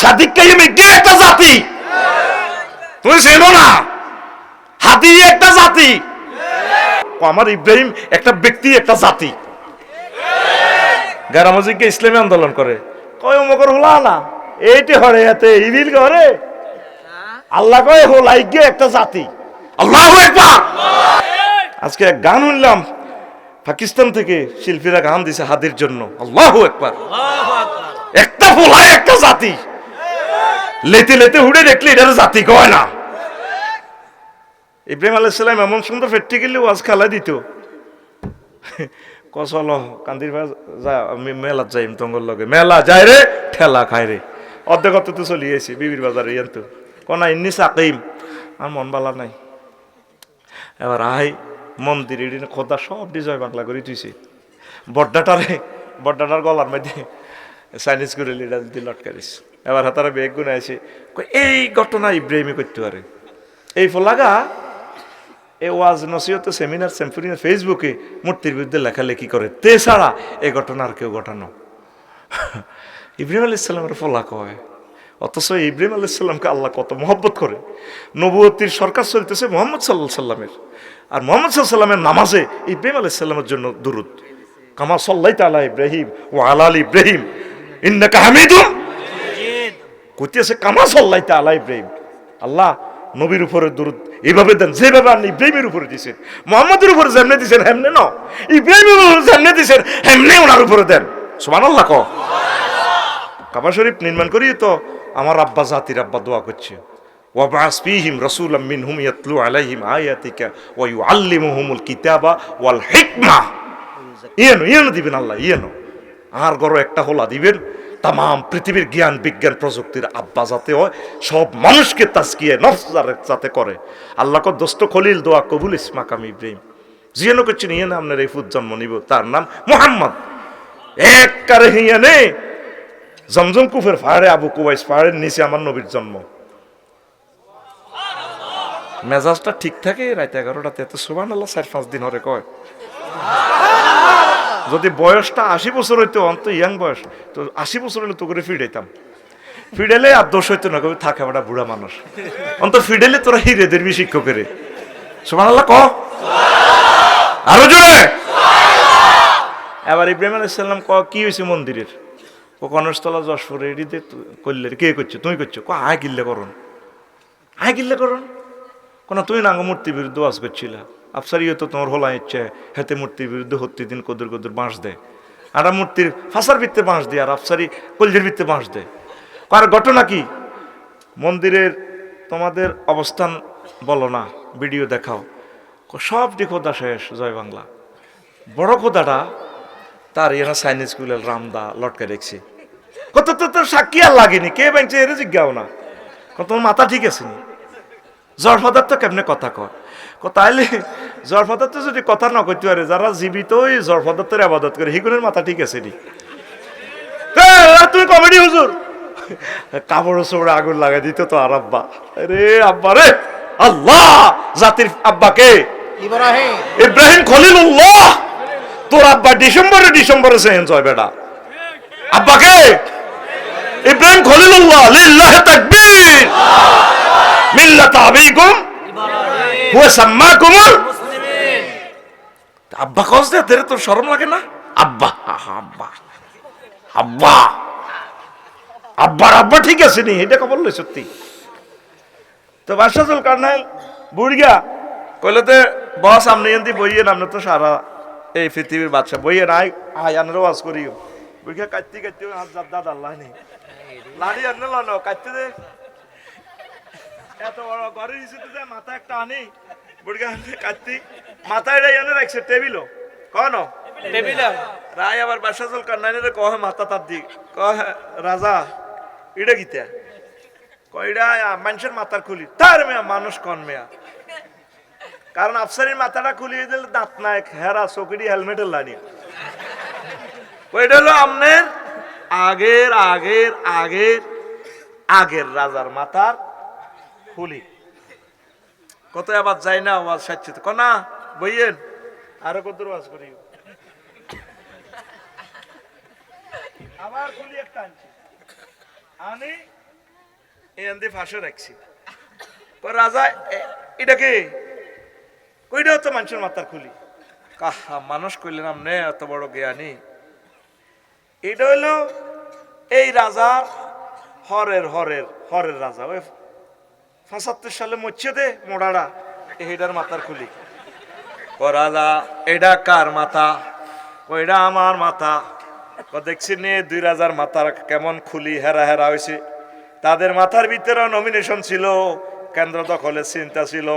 সাদিক কাইম এটাও একটা জাতি? তুমি চেনো না? হাতি একটা জাতি? আমার ইব্রাহিম একটা ব্যক্তি একটা জাতি। গারামজিকে ইসলামী আন্দোলন করে। কয় মকর হলা না? এইটি হরে এতে ইবিল করে আল্লাহ কয় হোলাই গিয়ে একটা জাতি। আল্লাহ একবার আজকে এক গান শুনলাম পাকিস্তান থেকে শিল্পীরা গান দিছে হাদির জন্য। আল্লাহ একবার একটা ফোলাই একটা জাতি। লেতে লেতে উড়ে দেখলে এটা জাতি কয় না। ইব্রাহিম আলাইসালাম এমন সুন্দর ফেটতে গেলে ওয়াজ খেলা দিত। কসল কান্দির ভাই যা, আমি মেলাত যাই তঙ্গল লগে। মেলা যায় রে, ঠেলা খায় রে। অর্ধেক অর্ধ তো চলি আছি বিবির বাজারে ইয়ান তো। কনা ইন্নি চাকিম আর মন বালা নাই। এবার আই মন্দির এদিন খোদা সব ডিজয় বাংলা করে তুইছে। বড্ডাটারে বড্ডাটার গলার মধ্যে চাইনিজ করে লিডার দিয়ে লটকারিস এবার হাতারা বেগ কই, এই ঘটনা ইব্রাহিমে করতে পারে। এই ফলাগা এ ওয়াজ নসিহত সেমিনার সেম্পুরিনার ফেসবুকে মূর্তির বিরুদ্ধে লেখালেখি করে। তে ছাড়া এ ঘটনা আর কেউ ঘটানো। ইব্রাহিম আলাহ ইসলামের ফলা কয় অথচ ইব্রাহিম আলাহ ইসলামকে আল্লাহ কত মহব্বত করে। নবুয়তির সরকার চলতেছে মোহাম্মদ সাল্লাহ সাল্লামের। আর মোহাম্মদ সাল্লাহ সাল্লামের নামাজে ইব্রাহিম আলাহ ইসলামের জন্য দুরুদ। কামা সাল্লাই তালা ইব্রাহিম ও আলাল ইব্রাহিম। ইন্নাকা হামিদুম কইতেছে, কামা সাল্লাই তালা ইব্রাহিম। আল্লাহ নবীর উপরে দূরত এইভাবে দেন, যেভাবে আপনি ইব্রাহিমের উপরে দিছেন, মোহাম্মদের উপরে যেমনে দিছেন, হেমনে ন ইব্রাহিমের উপরে যেমনে দিছেন, হেমনে ওনার উপরে দেন। সুমান আল্লাহ ক কাবা শরীফ নির্মাণ করি তো, আমার আব্বা জাতির আব্বা দোয়া করছে। রাসূলাম মিনহুম ইয়াতলু আলাইহিম আয়াতিকা ওয়া ইউআল্লিমুহুমুল কিতাবা ওয়াল হিকমা। ইয়েনো ইয়েনো দিবেন আল্লাহ, ইয়েনো। আর গরো একটা হোলা দিবেন তাম পৃথিবীর জ্ঞান, বিজ্ঞান, প্রযুক্তির আব্বা যাতে হয়, সব মানুষকে তাস্কিয়ে নফস যাতে করে। আল্লাহ কো দোস্ত খলিল দোয়া কবুল ইসমাকাম ইব্রাহিম। জিয়ানো করছেন ইয়ে না আপনার এই ফুট জন্ম নিব, তার নাম মোহাম্মদ। এক কারে হিয়া নে জমজম কুফের ফাড়ে আবু কুবাইস ফাড়ের নিচে আমার নবীর জন্ম। মেজাজটা ঠিক থাকে, রাত এগারোটাতে, এত সুবান আল্লাহ চার পাঁচ দিন হরে কয়। যদি বয়সটা আশি বছর হইতো, অন্ত ইয়াং বয়স, তো আশি বছর হলে তো করে ফিডাইতাম ফিডেলে আর দোষ হইতো না, কবে থাকে বেটা বুড়া মানুষ। অন্ত ফিডেলে তোরা হিরে দেরবি শিক্ষকেরে সুবান আল্লাহ ক? আরও জোরে? এবার ইব্রাহিম আলাইসাল্লাম ক, কি হয়েছে মন্দিরের? ও কনস্তলা যশপুরে এডিতে করলে কে করছ তুমি করছ ক, আয় গিল্লে করুন আয় গিল্লে করুন কোন তুমি নাঙ্গ মূর্তির বিরুদ্ধে ওয়াজ করছিলা। আফসারি তো তোমার হলা ইচ্ছে হেতে মূর্তির বিরুদ্ধে হত্যি দিন, কদুর কদুর বাঁশ দেয় আর মূর্তির ফাঁসার ভিত্তে বাঁশ দেয় আর আফসারি কলজের ভিত্তে বাঁশ দেয় আর ঘটনা কি? মন্দিরের তোমাদের অবস্থান বলো না, ভিডিও দেখাও। ক- সব দিক খোদা শেষ, জয় বাংলা। বড় খোদাটা, তার এনা চাইনিজ কুলের রামদা লটকে দেখছি কত তো তোর সাক্ষী আর লাগেনি, কে ব্যাংকে এর জিজ্ঞাও না। কত মাথা ঠিক আছে নি? জড়ফাদার তো কেমনে কথা কয়? তাইলে তো যদি কথা না কইতে পারে যারা জীবিত ওই জড়ফাদার আবাদত করে হিগুনের মাথা ঠিক আছে নি? তুমি কমেডি হুজুর। কাপড় চোপড়ে আগুন লাগাই দিত তো আর আব্বা। রে আব্বা রে আল্লাহ জাতির আব্বাকে। ইব্রাহিম। ইব্রাহিম খলিলুল্লাহ। তোর আব্বা ডিসেম্বরে ডিসেম্বরে সে এনজয় বেটা। আব্বাকে? ইব্রাহিম খলিলুল্লাহ লিল্লাহ তাকবীর। মিল্লাত আবিকুম হুয়া আব্বা কস দে তেরে তোর শরম লাগে না? আব্বা আব্বা। আব্বা। আব্বার আব্বা ঠিক আছে নি এটা লই সত্যি। তো বাসাজুল কার্নাইল বুড়িয়া কইলেতে বস আপনি এনতি বইয়ে আপনি তো সারা এই পৃথিবীর বাদশা বইয়ে নাই আয় ওয়াজ করিও। বুড়িয়া কাটতে কাটতে হাত দাদ আল্লাহ নেই লাড়ি আনলে লন কাটতে দে। এত বড় ঘরের ইস্যুতে যে মাথা একটা আনি বুড়িয়া কাটতি মাথায় এনে রাখছে টেবিলও। কন টেবিলে রায় আবার বাসাজুল কান্নাইনের কহ মাথা তার দি। কহ রাজা ইটা গীতা? কইডা মানুষের মাথার খুলি। তার মেয়া মানুষ কন মেয়া? কারণ আফসারির মাথাটা খুলিয়ে দিলে দাঁত নাই হেরা চকিটি হেলমেটের লানি ওইটা হলো আপনার আগের আগের আগের আগের রাজার মাথার খুলি। কত আবার যাই না আওয়াজ সাচ্ছি তো। কনা বইয়েন আরও কত আওয়াজ করি। আবার খুলি একটা আনছি। আনি এখান দিয়ে ফাঁসে রাখছি। রাজা এটা কি? কইটা তো মানুষের মাথার খুলি। কাহা মানুষ কইলেন আমনে এত বড় জ্ঞানী। এটা হইল এই রাজার হরের হরের হরের রাজা। ওই পঁচাত্তর সালে মরছে দে মোড়াড়া এইটার মাথার খুলি। রাজা এটা কার মাথা? ওইটা আমার মাথা। দেখছি নে দুই রাজার মাথার কেমন খুলি, হেরা হেরা হয়েছে তাদের মাথার ভিতরে নমিনেশন ছিল, কেন্দ্র দখলের চিন্তা ছিল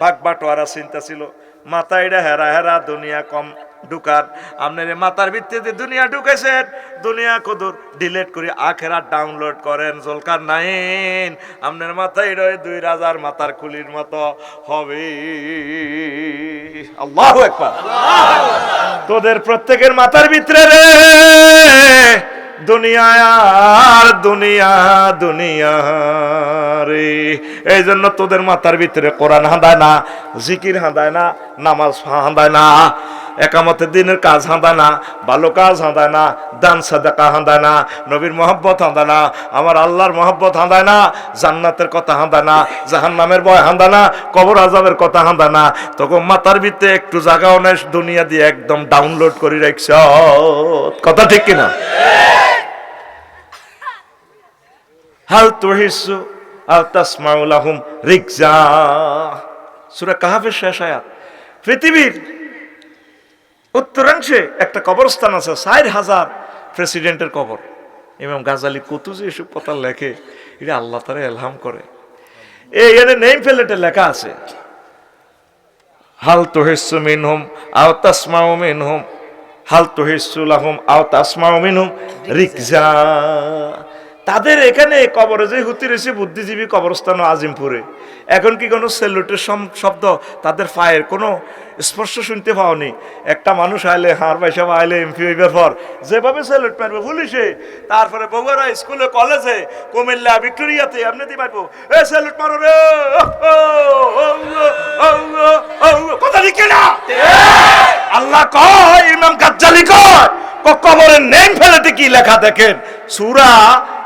বাঘ বাটোয়ারা চিন্তা ছিল। মাথা এটা হেরা হেরা, দুনিয়া কম। ঢুকার। আপনার মাথার ভিত্তিতে দুনিয়া ঢুকেছেন দুনিয়া কদর ডিলেট করে আখেরা ডাউনলোড করেন, জলকার নাইন। আপনার মাথায় রয়ে দুই রাজার মাথার খুলির মতো হবে। আল্লাহ একবার তোদের প্রত্যেকের মাথার ভিতরে রে। দুনিয়া আর দুনিয়া দুনিয়া রে। এই জন্য তোদের মাথার ভিতরে কোরআন হাঁদায় না, জিকির হাঁদায় না, নামাজ হাঁদায় না। একামতের দিনের কাজ হাঁদায় না, ভালো কাজ হাঁদায় না, দান সাদাকা হাঁদায় না, নবীর মহব্বত হাঁদায় না, আমার আল্লাহর মহব্বত হাঁদায় না, জান্নাতের কথা হাঁদায় না, জাহান্নামের বয় হাঁদায় না, কবর আজাবের কথা হাঁদায় না তখন মাথার ভিতরে একটু জায়গাও নেই দুনিয়া দিয়ে একদম ডাউনলোড করে রাখছ। কথা ঠিক কিনা? হাল তুহিসু আল তাসমাউ লাহুম রিকজা সূরা কাহাফের শেষ আয়াত। পৃথিবীর উত্তরাংশে একটা কবরস্থান আছে ষাট হাজার প্রেসিডেন্টের কবর। ইমাম গাজালি কত যে এসব কথা লেখে, এটা আল্লাহ তারা এলহাম করে। এই এখানে নেম প্লেটে লেখা আছে, হাল তুহিসু মিনহুম আও তাসমাউ মিনহুম, হাল তুহিসু লাহুম আও তাসমাউ মিনহুম রিকজা। তাদের এখানে কবরে যে হুতি রয়েছে বুদ্ধিজীবী কবরস্থান আজিমপুরে। এখন কি কোনো সেলুটের শব্দ? তাদের পায়ের কোনো স্পর্শ শুনতে পাওনি। একটা মানুষ আইলে, হার পয়সা আইলে এমপি হইবার পর যেভাবে সেলুট মারবে পুলিশে, তারপরে বগুড়া স্কুলে কলেজে, কুমিল্লা, ভিক্টোরিয়াতে এমনিতে পারব এ, সেলুট মারো রে! কথা ঠিক না! আল্লাহ কয়, ইমাম গাজ্জালি কয় কবরের নেম ফেলেতে কি লেখা দেখেন। সুরা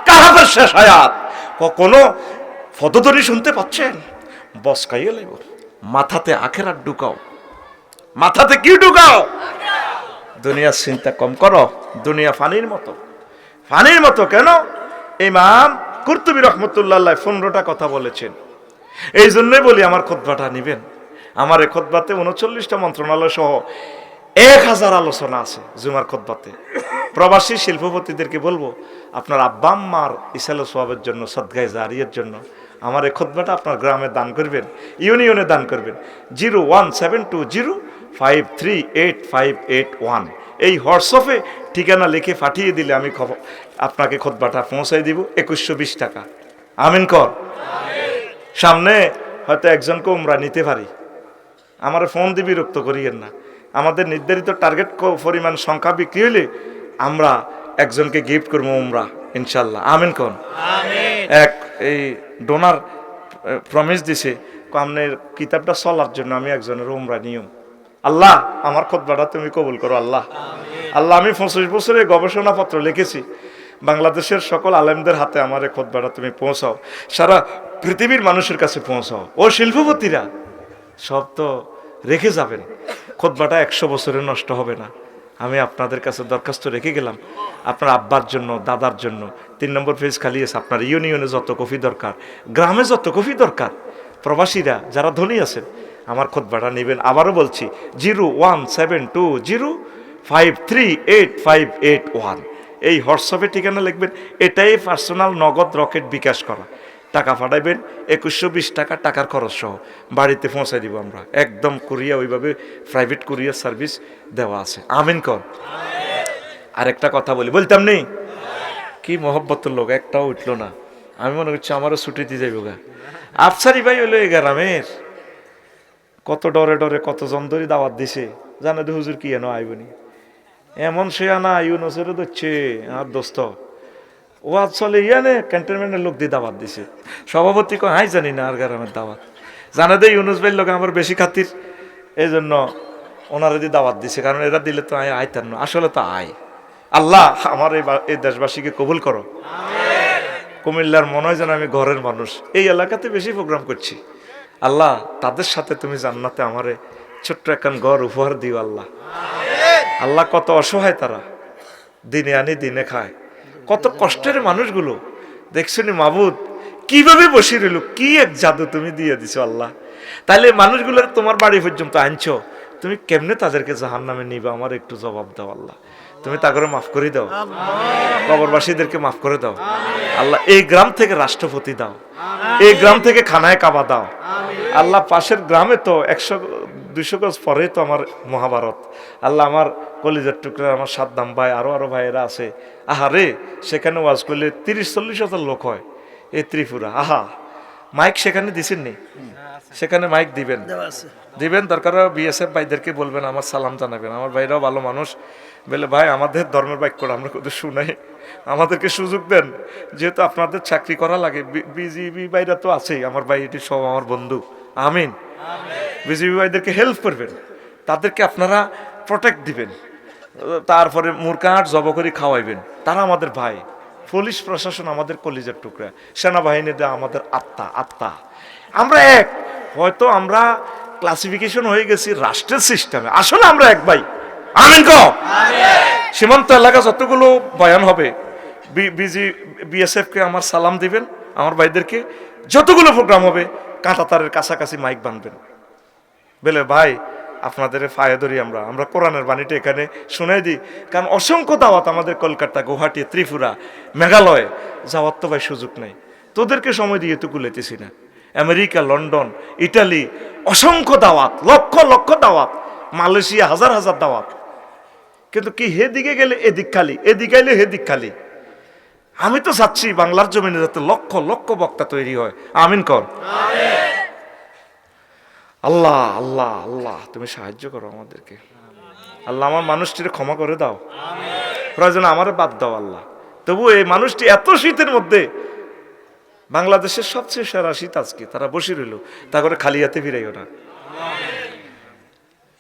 কাহাবের শেষ আয়াত। ক- কোনো পদধ্বনি শুনতে পাচ্ছেন? বসকাইয়ে লাগব মাথাতে আখেরাত ঢুকাও। মাথাতে কি ঢুকাও? দুনিয়ার চিন্তা কম করো, দুনিয়া ফানির মতো। ফানির মতো কেন? ইমাম কুর্তুবী রহমতুল্লাহ পনেরোটা কথা বলেছেন। এই জন্যই বলি আমার খোদবাটা নিবেন। আমার এই খোদবাতে উনচল্লিশটা মন্ত্রণালয় সহ এক হাজার আলোচনা আছে জুমার খোদবাতে। প্রবাসী শিল্পপতিদেরকে বলব, আপনার আব্বা আম্মার ইসাল সোয়াবের জন্য, সদ্গায় জারিয়ের জন্য, আমার এই খোদবাটা আপনার গ্রামে দান করবেন, ইউনিয়নে দান করবেন। Zero one seven two zero five three eight five eight one. এই হোয়াটসঅ্যাপে ঠিকানা লিখে পাঠিয়ে দিলে আমি খবর আপনাকে খোদবাটা পৌঁছাই দিব, একুশশো বিশ টাকা। আমিন কর। সামনে হয়তো একজনকে উমরা নিতে পারি। আমার ফোন দিয়ে বিরক্ত করিয়েন না। আমাদের নির্ধারিত টার্গেট পরিমাণ সংখ্যা বিক্রি হলে আমরা একজনকে গিফট করব উমরা ইনশাল্লাহ। আমিন কোন? এক এই ডোনার প্রমিস দিছে আপনার কিতাবটা চলার জন্য আমি একজনের উমরা নিয়ম। আল্লাহ আমার খোদবাটা তুমি কবুল করো আল্লাহ। আল্লাহ আমি পঁচিশ বছরের গবেষণাপত্র লিখেছি। বাংলাদেশের সকল আলেমদের হাতে আমার এই খোদবাটা তুমি পৌঁছাও। সারা পৃথিবীর মানুষের কাছে পৌঁছাও। ও শিল্পপতিরা সব তো রেখে যাবেন। খোদবাটা একশো বছরে নষ্ট হবে না। আমি আপনাদের কাছে দরখাস্ত রেখে গেলাম। আপনার আব্বার জন্য, দাদার জন্য। তিন নম্বর পেজ খালি আছে। আপনার ইউনিয়নে যত কফি দরকার, গ্রামে যত কফি দরকার, প্রবাসীরা যারা ধনী আছেন, আমার খোদবাটা নেবেন। আবারও বলছি, zero one seven two zero five three eight five eight one. এই হোয়াটসঅ্যাপে ঠিকানা লিখবেন। এটাই পার্সোনাল নগদ রকেট বিকাশ করা। টাকা পাঠাইবেন একুশশো বিশ টাকা টাকার খরচ সহ। বাড়িতে পৌঁছাই দিব আমরা। একদম কুরিয়া ওইভাবে প্রাইভেট কুরিয়ার সার্ভিস দেওয়া আছে। আমিন কর। আরেকটা কথা বলি। বলতাম নেই? কি মহব্বতের লোক একটাও উঠল না। আমি মনে করছি আমারও ছুটি দিয়ে যাইব গা। আফসারি ভাই হইল এই গ্রামের। কত ডরে ডরে কত জন্দরি দাওয়াত দিছে। জানে হুজুর কি এনো আইবনি। এমন সে আনা ইউনুসেরও দিচ্ছে আর দোস্ত ওয়াজ চলে ইয়ানে ক্যান্টনমেন্টের লোক দিয়ে দাওয়াত দিছে। সভাপতি কয় হাই জানি না আর গ্রামের দাওয়াত। জানে দে ইউনুস ভাইয়ের লোক আমার বেশি খাতির। এই জন্য ওনারা দিয়ে দাওয়াত দিছে কারণ এরা দিলে তো আয় আইতার না। আসলে তো আয়। আল্লাহ আমার এই এই দেশবাসীকে কবুল করো। কুমিল্লার মনে হয় যেন আমি ঘরের মানুষ। এই এলাকাতে বেশি প্রোগ্রাম করছি। আল্লাহ তাদের সাথে তুমি জান্নাতে আমারে ছোট্ট একখান ঘর উপহার দিও আল্লাহ। আল্লাহ কত অসহায় তারা। দিনে আনি দিনে খায়। কত কষ্টের মানুষগুলো। দেখছনি মাবুদ? কীভাবে বসে রইল? কি এক জাদু তুমি দিয়ে দিছো আল্লাহ। তাহলে মানুষগুলো তোমার বাড়ি পর্যন্ত আনছো। তুমি কেমনে তাদেরকে জাহান নামে নিবে? আমার একটু জবাব দাও আল্লাহ। তুমি তা করে মাফ করে দাও। কবরবাসীদেরকে মাফ করে দাও। আল্লাহ এই গ্রাম থেকে রাষ্ট্রপতি দাও। এই গ্রাম থেকে খানায় কাবা দাও। আল্লাহ পাশের গ্রামে তো একশো দুইশো গজ পরে তো আমার মহাভারত। আল্লাহ আমার কলিজার টুকরা আমার সাদ্দাম ভাই আরও আরও ভাইয়েরা আছে। আহা রে সেখানে ওয়াজ করলে তিরিশ চল্লিশ হাজার লোক হয় এই ত্রিপুরা। আহা মাইক সেখানে দিছেননি সেখানে মাইক দিবেন। দিবেন দরকার বিএসএফ ভাইদেরকে বলবেন আমার সালাম জানাবেন। আমার ভাইরাও ভালো মানুষ। বলে ভাই আমাদের ধর্মের বাক্য আমরা কোথাও শুনাই। আমাদেরকে সুযোগ দেন। যেহেতু আপনাদের চাকরি করা লাগে বিজিবি ভাইরা তো আছেই আমার ভাই এটি সব আমার বন্ধু। আমিন। বিজিবি ভাইদেরকে হেল্প করবেন। তাদেরকে আপনারা প্রোটেক্ট দিবেন। তারপরে মুরকাট জব করে খাওয়াইবেন। তারা আমাদের ভাই। পুলিশ প্রশাসন আমাদের কলিজার টুকরা। সেনাবাহিনীতে আমাদের আত্মা আত্মা। আমরা এক। হয়তো আমরা ক্লাসিফিকেশন হয়ে গেছি রাষ্ট্রের সিস্টেমে আসলে আমরা এক ভাই। আমিন ক সীমান্ত এলাকা যতগুলো বয়ান হবে বিজি বিএসএফ কে আমার সালাম দিবেন আমার ভাইদেরকে। যতগুলো প্রোগ্রাম হবে কাঁটাতারের কাছাকাছি মাইক বানবেন। বলে, ভাই, আপনাদের ফায়ে ধরি আমরা। আমরা কোরআনের বাণীটা এখানে শুনাই দিই। কারণ অসংখ্য দাওয়াত আমাদের কলকাতা, গুয়াহাটি, ত্রিপুরা, মেঘালয় যাওয়ার তো ভাই সুযোগ নেই। তোদেরকে সময় দিয়ে তো কুলেতেছি না। আমেরিকা, লন্ডন, ইটালি, অসংখ্য দাওয়াত, লক্ষ লক্ষ দাওয়াত, মালয়েশিয়া হাজার হাজার দাওয়াত। কিন্তু কি হে দিকে গেলে এদিক খালি, এদিকে গেলে হে দিক খালি? আমি তো চাচ্ছি বাংলার জমিনে যাতে লক্ষ লক্ষ বক্তা তৈরি হয়। আমিন কর। আল্লাহ আল্লাহ আল্লাহ, তুমি সাহায্য করো আমাদেরকে। আল্লাহ, আমার মানুষটির ক্ষমা করে দাও। প্রয়োজন আমারে বাদ দাও, আল্লাহ। তবু এই মানুষটি এত শীতের মধ্যে বাংলাদেশের সবচেয়ে সেরা শীত আজকে, তারা বসে রইল। তা করে খালি হাতে ফিরাইও না।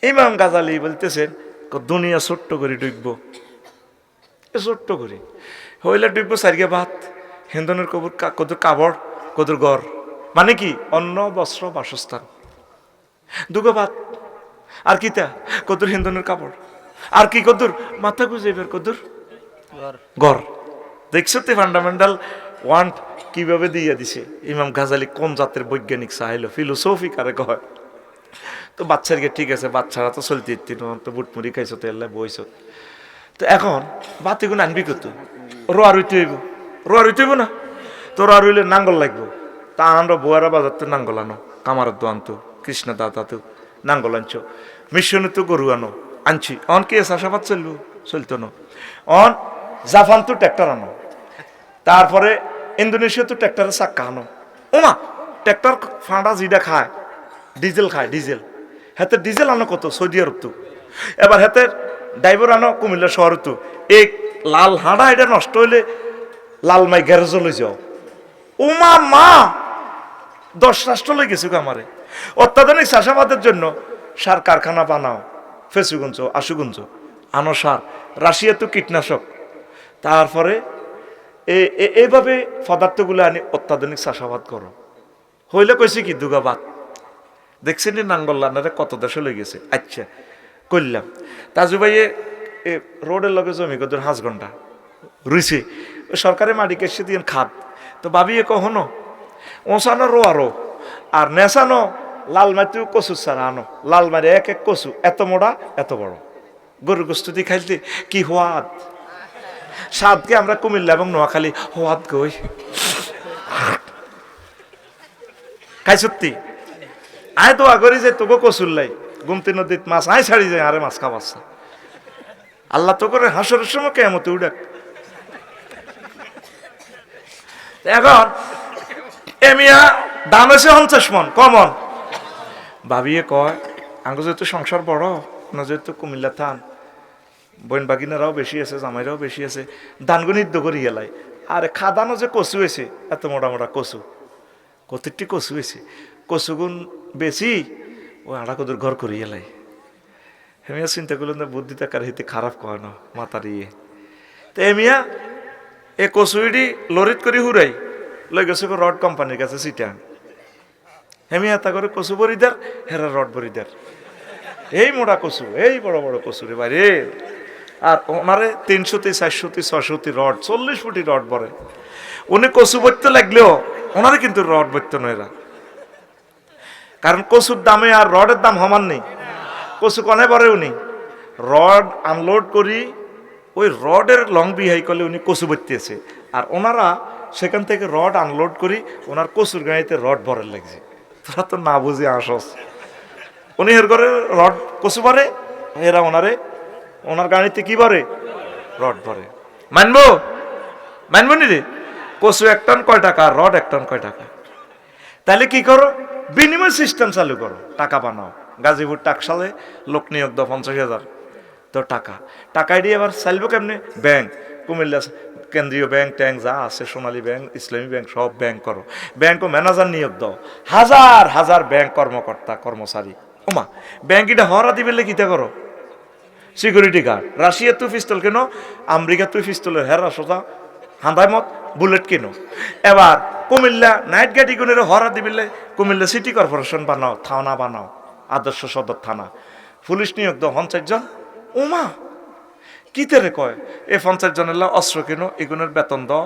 ইমাম গাজালি বলতেছেন দুনিয়া ছোট্ট করে ডুববো। এ ছোট্ট করে। হইলে ডুববো সারিয়ে ভাত, হিন্দনের কবর কদুর কাবড় কদুর গড় মানে কি? অন্ন, বস্ত্র, বাসস্থান। দুগো ভাত আর কিতা? কদুর হিন্দনের কাপড়। আর কি কদুর মাথা গুজে বের কদুর গড় দেখছ তো ফান্ডামেন্টাল ওয়ান্ট কীভাবে দিয়ে দিছে? ইমাম গাজালি কোন জাতের বৈজ্ঞানিক চাইলো ফিলোসফি কারে কয়? তো বাচ্চারকে ঠিক আছে বাচ্চারা তো চলতে ইত্তি তো বুটমুড়ি খাইছো তো এল্লা বইছো। তো এখন বাতিগুলো আনবি কত? রোয়া রুইতে হইব। রোয়া রুইতে হইব না? তো রোয়া রুইলে নাঙ্গল লাগবো। তা আমরা বউয়ারা বাজার তো নাঙ্গল আনো কামার দো আনতো কৃষ্ণ দাদা তো নাঙ্গল আনছো মিশনে তো গরু আনো আনছি। অন কে চাষাবাদ চলবো চলতো না অন জাপান তো ট্র্যাক্টর আনো। তারপরে ইন্দোনেশিয়া তো ট্র্যাক্টরের চাক্কা আনো। ওমা ট্র্যাক্টর ফাঁড়া জিডা খায়, ডিজেল খায়, ডিজেল। হাতে ডিজেল আনো কত? সৌদি আরব তো। এবার হাতে ড্রাইভার আনো কুমিল্লা শহর তো। এই লাল হাঁড়া এটা নষ্ট হইলে লাল মাই গ্যারেজ লই যাও। উমা, মা, দশ রাষ্ট্র লই গেছে আমারে। অত্যাধুনিক চাষাবাদের জন্য সার কারখানা বানাও ফেসুগঞ্জ আশুগঞ্জ আনো সার রাশিয়া তো কীটনাশক। তারপরে এইভাবে পদার্থগুলো আনি অত্যাধুনিক চাষাবাদ করো। হইলে কইছে কি দুগাবাদ দেখছেন নি নাঙ্গল্লানারে কত দেশে লই গেছে? আচ্ছা করলাম তাজু ভাইয়ে রোডের লগে জমি কদর হাঁস ঘণ্টা। রুইছে। ও সরকারি মাটিকে সে দিয়ে খাত তো ভাবিয়ে কখনো ওসানো রো আরও আর নেশানো লাল মাটিও কচু ছাড়া আনো। লাল মারি এক এক কচু, এত মোড়া এত বড়। গরু গোস্ত দিয়ে খাইতে কি হোয়াদ সাতকে আমরা কুমিল্লা এবং নোয়াখালী হোয়াদ গই খাই সত্যি আয় তো আগরি যে তোকে কসুর লাই। গুমতি নদীত মাছ আয় ছাড়ি যায় আরে মাছ খাবাচ্ছা আল্লাহ তো করে হাসরের সময় কেমতে উডাক এখন, এমিয়া দাম আছে পঞ্চাশ মন কমন ভাবিয়ে কয়, আঙ্গ যেহেতু সংসার বড়, না যেহেতু কুমিল্লা থান বোন বাগিনারাও বেশি আছে, জামাইরাও বেশি আছে দানগুনির দগরি গেলাই আর খাদানো যে কচু হয়েছে, এত মোটা মোটা কচু, কতিরটি কচু হয়েছে, কচুগুন বেশি ও আড়া কদুর ঘর করি এলাই হেমিয়া চিন্তা করলেন বুদ্ধি তাকার হিতে খারাপ কয় না, মাতার ইয়ে। তো এমিয়া এ কচুইডি লরিত করি হুরাই, লই গেছে রড কোম্পানির কাছে সিটা হেমি এতা করে কচু বরিদার, হেরা রড বরিদার। এই মোটা কচু এই বড় বড় কচু রে ভাই রে। আর ওনারে তিনশোতে চারশোতে ছশোতে রড চল্লিশ ফুটি রড বরে উনি কচু বইতে লাগলেও ওনারে কিন্তু রড বইতে নয় এরা। কারণ কচুর দামে আর রডের দাম সমান নেই। কচু কনে পরে উনি? রড আনলোড করি, ওই রডের লং বিহাই করলে উনি কচু বইতেছে আর ওনারা সেখান থেকে রড আনলোড করি, ওনার কচুর গাড়িতে রড ভরের লাগছে। তোরা তো না বুঝি আসস উনি এর ঘরে রড কচু ভরে এরা ওনারে ওনার গাড়িতে কি ভরে রড ভরে মানবো? মানবো নি রে? কচু এক টন কয় টাকা, রড এক টন কয় টাকা। তাহলে কি করো? বিনিময় সিস্টেম চালু করো। টাকা বানাও। গাজীপুর টাকশালে লোক নিয়োগ দাও পঞ্চাশ হাজার। তো টাকা। টাকায় দিয়ে এবার চাইব কেমনে? ব্যাংক। কুমিল্লা কেন্দ্রীয় ব্যাংক ট্যাঙ্ক যা আছে, সোনালী ব্যাংক, ইসলামী ব্যাংক, সব ব্যাংক করো। ব্যাংক ও ম্যানেজার নিয়োগ দাও। হাজার হাজার ব্যাংক কর্মকর্তা, কর্মচারী। ওমা ব্যাংক এটা হরা দিবে কিতা করো? সিকিউরিটি গার্ড রাশিয়া তুই পিস্তল কেন? আমেরিকা তুই পিস্তলের হেরা সোজা হান্দাই মত? বুলেট কেন? এবার, কুমিল্লা নাইট গাড়ি গুণের হরা দিবিলে কুমিল্লা সিটি কর্পোরেশন বানাও, থানা বানাও, আদর্শ সদর থানা। পুলিশ নিয়োগ দাও, পঞ্চাশ জন। ওমা কিতে রে কয়? এই পঞ্চাশ জনের অস্ত্র কেন, এগুনের বেতন দাও।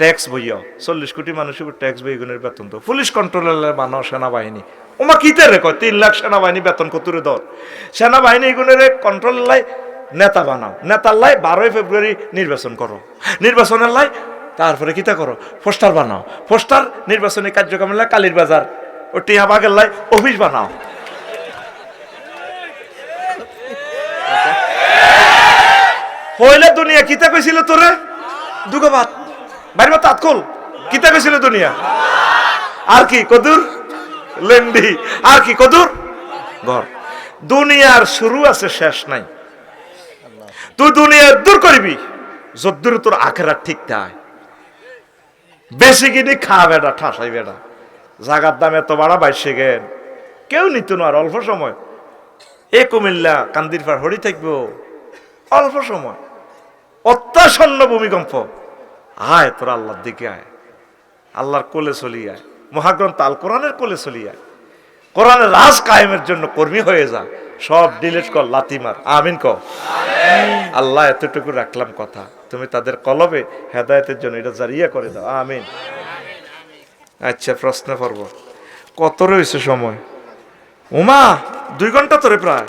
ট্যাক্স বইয়াও চল্লিশ কোটি উপর ট্যাক্স বই এগুনের বেতন দাও। পুলিশ কন্ট্রোলার বানাও সেনাবাহিনী। ওমা কিতেরে কয়? তিন লাখ সেনাবাহিনী বেতন কতুরে দর সেনাবাহিনী এগুনের কন্ট্রোল লাই নেতা বানাও। নেতার লাই বারোই ফেব্রুয়ারি নির্বাচন করো। নির্বাচনের লাই তারপরে কিতা করো? পোস্টার বানাও। পোস্টার নির্বাচনী কার্যক্রম লাই কালীর বাজার। ও টিয়া বাগের লাই অফিস বানাও। হইলে দুনিয়া, কিতা কইছিল তোরে? দুগো ভাত। বাইরে বা তাত খোল কিতা কইছিল দুনিয়া? আর কি, কদুর? লেন্ডি। আর কি, কদুর? ঘর। দুনিয়ার শুরু আছে, শেষ নাই। তুই দুনিয়ার দূর করবি, যদ্দূর তোর আখেরা ঠিক থাকে বেশি কিনি খা বেটা, ঠাসাই বেটা। জাগার দাম এত বাড়া, বাইশে গেন। কেউ নিত না আর, অল্প সময়। এ কুমিল্লা কান্দির পার হরি থাকব। অল্প সময়। অত্যাসন্ন ভূমিকম্প। আয়, তোর আল্লাহর দিকে আয়। আল্লাহর কোলে চলি আয়। মহাগ্রন্থ আল কোরআনের কোলে চলি আয়। কোরআনের রাজ কায়েমের জন্য কর্মী হয়ে যা। সব ডিলিট কর লাতিমার আমিন ক আল্লাহ এতটুকু রাখলাম কথা। তুমি তাদের কলবে হেদায়েতের জন্য এটা জারিয়া করে দাও। আমিন। আচ্ছা প্রশ্ন করব কত রয়েছে সময়? উমা, দুই ঘণ্টা তোরে প্রায়।